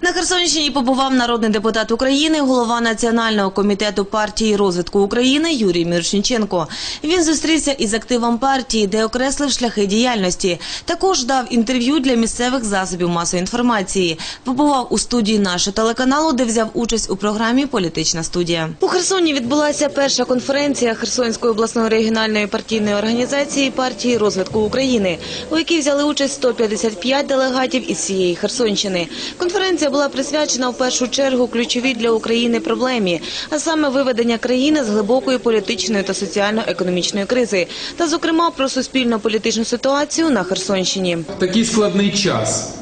На Херсонщині побував народний депутат України, голова Національного комітету партії розвитку України Юрій Міршніченко. Він зустрівся із активом партії, де окреслив шляхи діяльності. Також дав інтерв'ю для місцевих засобів масової інформації. Побував у студії нашого телеканалу, де взяв участь у програмі Політична студія. У Херсоні відбулася перша конференція Херсонської обласної регіональної партійної організації партії розвитку України, у якій взяли участь 155 делегатів із всієї Херсонщини. Конференція була присвячена в першу чергу ключовій для України проблемі, а саме виведення країни з глибокої політичної та соціально-економічної кризи, та, зокрема, про суспільно-політичну ситуацію на Херсонщині. Такий складний час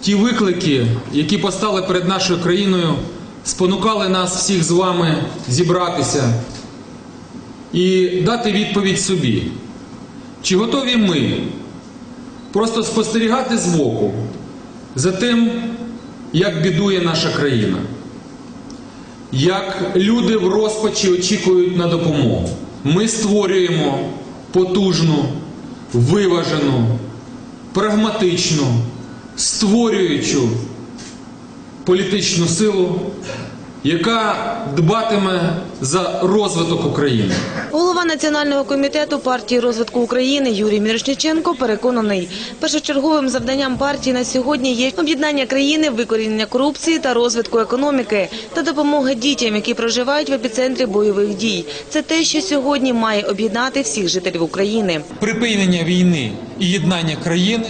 ті виклики, які постали перед нашою країною, спонукали нас всіх з вами зібратися і дати відповідь собі. Чи готові ми просто спостерігати збоку за тим, як бідує наша країна, як люди в розпачі очікують на допомогу? Ми створюємо потужну, виважену, прагматичну, створюючу політичну силу, яка дбатиме за розвиток України. Голова Національного комітету партії розвитку України Юрій Мірошниченко переконаний, першочерговим завданням партії на сьогодні є об'єднання країни, викорінення корупції та розвитку економіки та допомога дітям, які проживають в епіцентрі бойових дій. Це те, що сьогодні має об'єднати всіх жителів України. Припинення війни і єднання країни.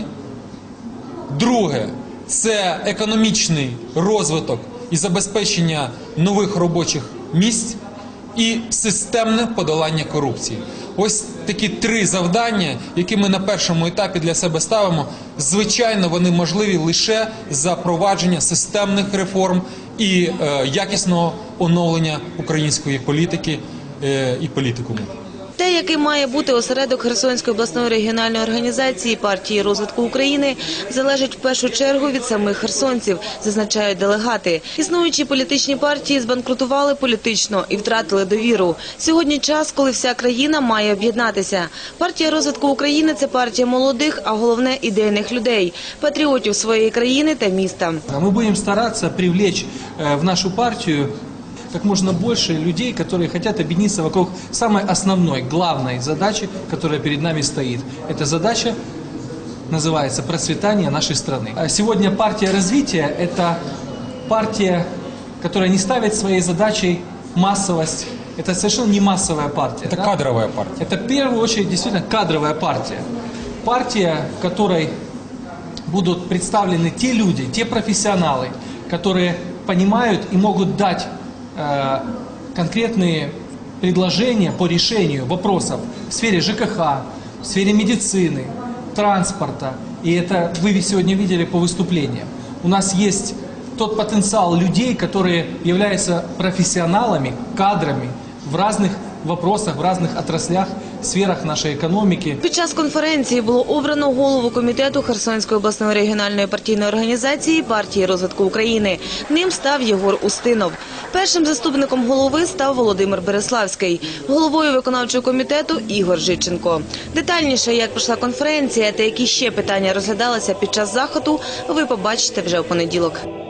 Друге це економічний розвиток і забезпечення нових робочих місць і системне подолання корупції. Ось такі три завдання, які ми на першому етапі для себе ставимо. Звичайно, вони можливі лише за провадження системних реформ і е, якісного оновлення української політики е, і політикуму. Те, який має бути осередок Херсонської обласної регіональної організації партії розвитку України, залежить в першу чергу від самих херсонців, зазначають делегати. Існуючі політичні партії збанкрутували політично і втратили довіру. Сьогодні час, коли вся країна має об'єднатися. Партія розвитку України це партія молодих, а головне ідейних людей, патріотів своєї країни та міста. Мы будем стараться привлечь э, в нашу партию как можно больше людей, которые хотят объединиться вокруг самой основной, главной задачи, которая перед нами стоит. Эта задача называется процветание нашей страны. А Сегодня партия развития – это партия, которая не ставит своей задачей массовость. Это совершенно не массовая партия. Это да? кадровая партия. Это в первую очередь действительно кадровая партия. Партия, в которой будут представлены те люди, те профессионалы, которые понимают и могут дать конкретные предложения по решению вопросов в сфере ЖКХ, в сфере медицины, транспорта. И это вы сегодня видели по выступлениям. У нас есть тот потенциал людей, которые являются профессионалами, кадрами в разных вопросах, в разных отраслях, сферах нашей экономики. Під час конференції було обрано голову комітету Херсонської обласної регіональної партійної організації партії розвитку України. Ним став Єгор Устинов. Першим заступником голови став Володимир Береславський, головою виконавчого комітету Ігор Жиченко. Детальніше, як пройшла конференція та які ще питання розглядалися під час заходу, ви побачите вже у понеділок.